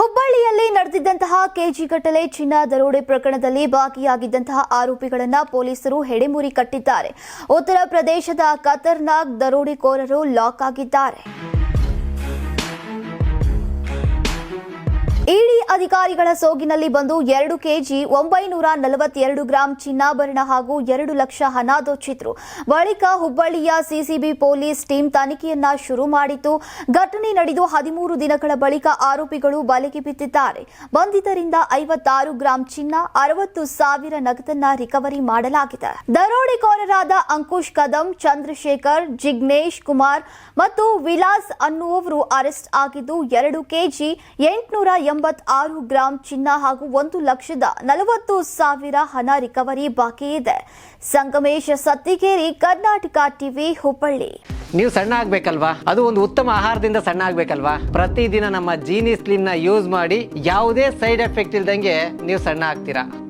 ಹುಬ್ಬಳ್ಳಿಯಲ್ಲಿ ನಡೆದಿದ್ದಂತಹ ಕೆಜಿ ಚಿನ್ನ ದರೋಡೆ ಪ್ರಕರಣದಲ್ಲಿ ಭಾಗಿಯಾಗಿದ್ದಂತಹ ಆರೋಪಿಗಳನ್ನ ಪೊಲೀಸರು ಹೆಡೆಮುರಿ ಕಟ್ಟಿದ್ದಾರೆ. ಉತ್ತರ ಪ್ರದೇಶದ ಖತರ್ನಾಕ್ ದರೋಡೆಕೋರರು ಲಾಕ್ ಆಗಿದ್ದಾರೆ. ಅಧಿಕಾರಿಗಳ ಸೋಗಿನಲ್ಲಿ ಬಂದು ಎರಡು ಕೆಜಿ ಒಂಬೈನೂರ ನಲವತ್ತೆರಡು ಗ್ರಾಂ ಚಿನ್ನಾಭರಣ ಹಾಗೂ ಎರಡು ಲಕ್ಷ ಹಣ ದೋಚಿದ್ರು ಬಳಿಕ ಹುಬ್ಬಳ್ಳಿಯ ಸಿಸಿಬಿ ಪೊಲೀಸ್ ಟೀಮ್ ತನಿಖೆಯನ್ನ ಶುರು ಮಾಡಿತು ಘಟನೆ ನಡೆದು ಹದಿಮೂರು ದಿನಗಳ ಬಳಿಕ ಆರೋಪಿಗಳು ಬಲೆಗೆ ಬಿದ್ದಿದ್ದಾರೆ. ಬಂಧಿತರಿಂದ ಐವತ್ತಾರು ಗ್ರಾಂ ಚಿನ್ನ, ಅರವತ್ತು ಸಾವಿರ ನಗದನ್ನ ರಿಕವರಿ ಮಾಡಲಾಗಿದೆ. ದರೋಡೆಕೋರರಾದ ಅಂಕುಶ್ ಕದಂ, ಚಂದ್ರಶೇಖರ್, ಜಿಗ್ನೇಶ್ ಕುಮಾರ್ ಮತ್ತು ವಿಲಾಸ್ ಅನ್ನುವರು ಅರೆಸ್ಟ್ ಆಗಿದ್ದು, ಎರಡು ಕೆಜಿ ಎಂಟುನೂರ ಎಂಬತ್ತಾರು ಗ್ರಾಂ ಚಿನ್ನ ಹಾಗೂ ಒಂದು ಲಕ್ಷದ ನಲವತ್ತು ಸಾವಿರ ಹಣ ರಿಕವರಿ ಬಾಕಿ ಇದೆ. ಸಂಗಮೇಶ ಸತ್ತಿಗೇರಿ, ಕರ್ನಾಟಕ ಟಿವಿ, ಹುಬ್ಬಳ್ಳಿ. ನೀವು ಸಣ್ಣ ಆಗ್ಬೇಕಲ್ವಾ? ಅದು ಒಂದು ಉತ್ತಮ ಆಹಾರದಿಂದ ಸಣ್ಣ ಆಗ್ಬೇಕಲ್ವಾ? ಪ್ರತಿದಿನ ನಮ್ಮ ಜೀನಿ ಸ್ಲಿಮ್ನ ಯೂಸ್ ಮಾಡಿ ಯಾವುದೇ ಸೈಡ್ ಎಫೆಕ್ಟ್ ಇಲ್ದಂಗೆ ನೀವು ಸಣ್ಣ ಆಗ್ತೀರಾ?